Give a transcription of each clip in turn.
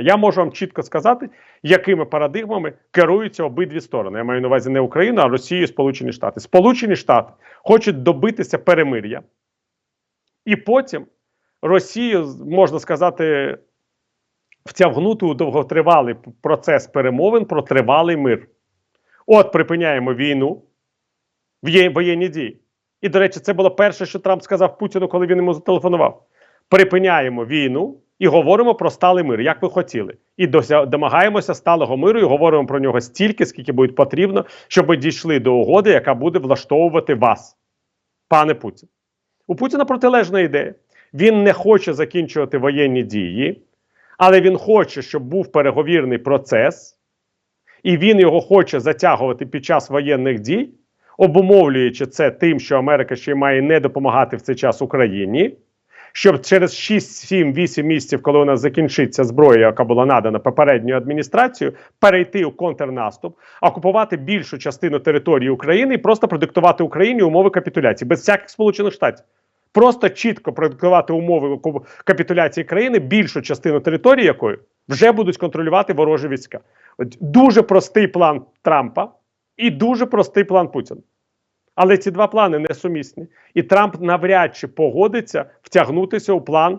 Я можу вам чітко сказати, якими парадигмами керуються обидві сторони. Я маю на увазі не Україну, а Росію і Сполучені Штати. Сполучені Штати хочуть добитися перемир'я, і потім Росію можна сказати втягнути у довготривалий процес перемовин про тривалий мир. От припиняємо війну в воєнні дії. І, до речі, це було перше, що Трамп сказав Путіну, коли він йому зателефонував. Припиняємо війну і говоримо про сталий мир, як ви хотіли. І домагаємося сталого миру і говоримо про нього стільки, скільки буде потрібно, щоб ми дійшли до угоди, яка буде влаштовувати вас, пане Путін. У Путіна протилежна ідея. Він не хоче закінчувати воєнні дії, але він хоче, щоб був переговірний процес, і він його хоче затягувати під час воєнних дій, обумовлюючи це тим, що Америка ще має не допомагати в цей час Україні. Щоб через 6, 7, 8 місяців, коли у нас закінчиться зброя, яка була надана попередньою адміністрацією, перейти у контрнаступ, окупувати більшу частину території України і просто продиктувати Україні умови капітуляції без всяких сполучених штатів. Просто чітко продиктувати умови капітуляції країни, більшу частину території якої вже будуть контролювати ворожі війська. От дуже простий план Трампа і дуже простий план Путіна. Але ці два плани несумісні. І Трамп навряд чи погодиться втягнутися у план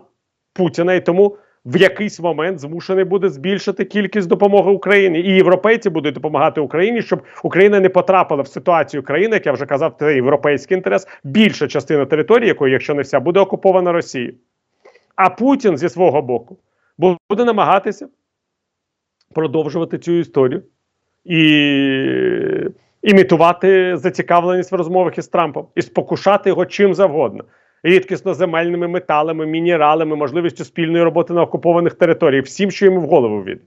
Путіна, і тому в якийсь момент змушений буде збільшити кількість допомоги Україні. І європейці будуть допомагати Україні, щоб Україна не потрапила в ситуацію країни, як я вже казав, це європейський інтерес, більша частина території, якої, якщо не вся, буде окупована Росією. А Путін зі свого боку буде намагатися продовжувати цю історію і імітувати зацікавленість в розмовах із Трампом і спокушати його чим завгодно. Рідкісно земельними металами, мінералами, можливістю спільної роботи на окупованих територіях, всім, що йому в голову війде.